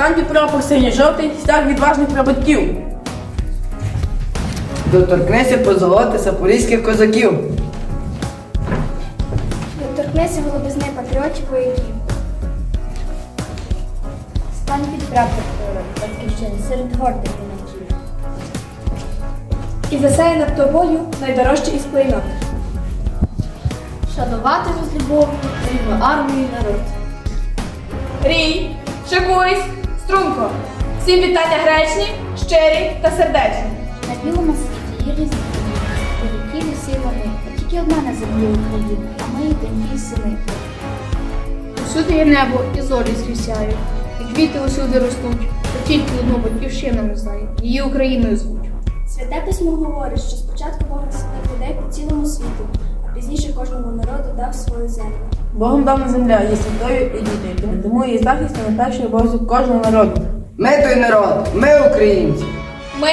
Стань під прапор синьо-жовтий, стяг відважних прабатків. Доторкнися позолоти запорізьких козаків. Доторкнися голубизни патріотів вояків. Стань під прапор батьківщини серед гордих юнаків. І засяє над тобою найдорожче із клейнот. Шануватиму з любов'ю рівну армію і народ. Рій, шикуйсь, струнко. Всім вітання гречні, щирі та сердечні. На білому світі є різні великі всі вони, а тільки одна на землі Україна, а ми єдині і сини. Усюди є небо і зорі зрісяють, і квіти усюди ростуть, та тільки одну батьківщину не знає, її Україною звуть. Святе письмо говорить, що спочатку Бог насадив людей по цілому світу, а пізніше кожному народу дав свою землю. Богом дана земля є святою і дітою, тому її захист це найперший обов'язок кожного народу. Ми той народ, ми українці. Ми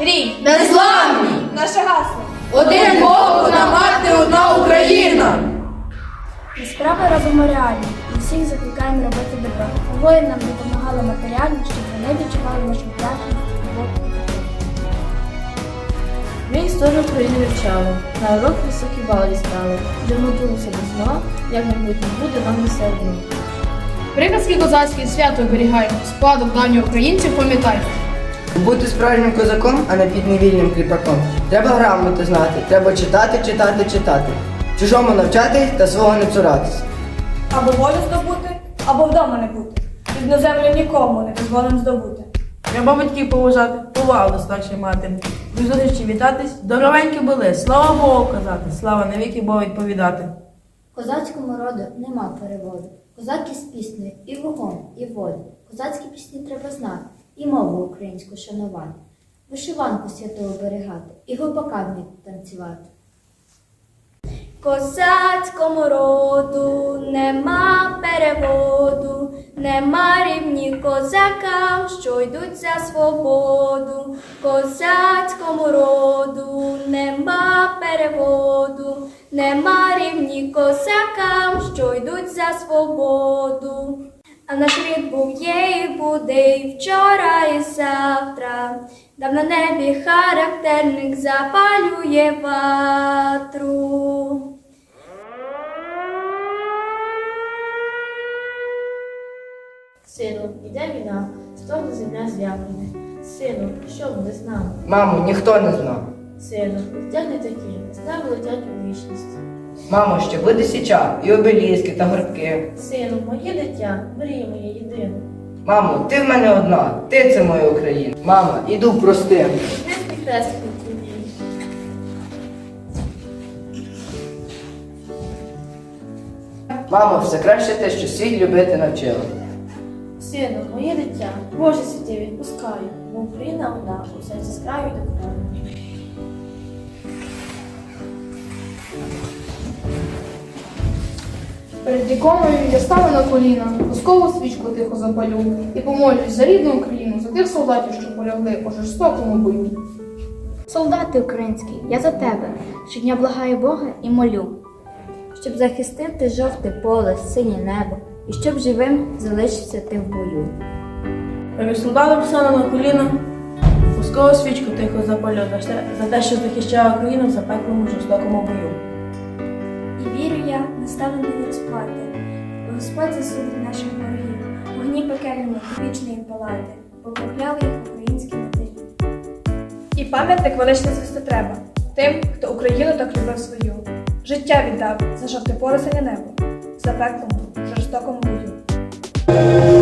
рій. Незламні! Наше гасло. Один Бог, одна мати, одна Україна! Ми справи робимо реально, і всіх закликаємо робити добро. Воїнам допомагали матеріально, щоб вони відчували нашу вдячність, Ми історію України вивчали, на урок високі бали дістали, вже готувалися до сна, як майбутнє буде нам все одно. Приказки козацькі свято оберігаємо, спадок давніх українців пам'ятаємо. Бути справжнім козаком, а не підневільним кріпаком. Треба грамоти знати, треба читати, читати, читати. Чужому навчатись та свого не цуратись. Або волю здобути, або вдома не бути. Рідну землю нікому не дозволимо здобути. Треба батьків поважати, повагу до старшої мати. При зустрічі вітатись, здоровенькі були, слава Богу казати, слава навіки Богу відповідати. Козацькому роду нема переводу. Козаки з піснею і вогонь, і волю. Козацькі пісні треба знати, і мову українську шанувати. Вишиванку святу оберігати, і гопака танцювати. Козацькому роду козакам, що йдуть за свободу. Козацькому роду нема переводу, нема рівні козакам, що йдуть за свободу. А наш рід був є і буде і вчора, і завтра. Там на небі характерник запалює ватру. Сину, іде війна, стогне земля зв'якне. Сину, що буде з нами? Мамо, ніхто не знав. Сину, тягне такі, з нами летять у вічність. Мамо, ще буде січа, і обеліски та горбки. Сину, моє дитя, мрія моя єдина. Мамо, ти в мене одна, ти це моя Україна. Мама, іду простим. Хрестний хрест. Мамо, все краще те, що світ любити навчила. Сину, моє дитя, Боже святий, відпускаю, бо Україна одна, у серці з краю до краю. Перед іконою я стану на коліна, воскову свічку тихо запалю і помолюсь за рідну Україну, за тих солдатів, що полягли у жорстокому бою. Солдати українські, я за тебе, щодня благаю Бога і молю, щоб захистив ти жовте поле, синє небо, і щоб живим залишився ти в бою. Солдатом стану на коліна, пускову свічку тихо запалю за те- що захищає Україну в запеклому жорстокому бою. І вірю я, настане день розплати, бо Господь засудить наших ворогів, вогні пекельні, вічної палати, бо прокляли їх українські матері. І пам'ятник величне звести треба тим, хто Україну так любив свою. Життя віддав за жовте поросення небо, в запеклому, жорстокому бою.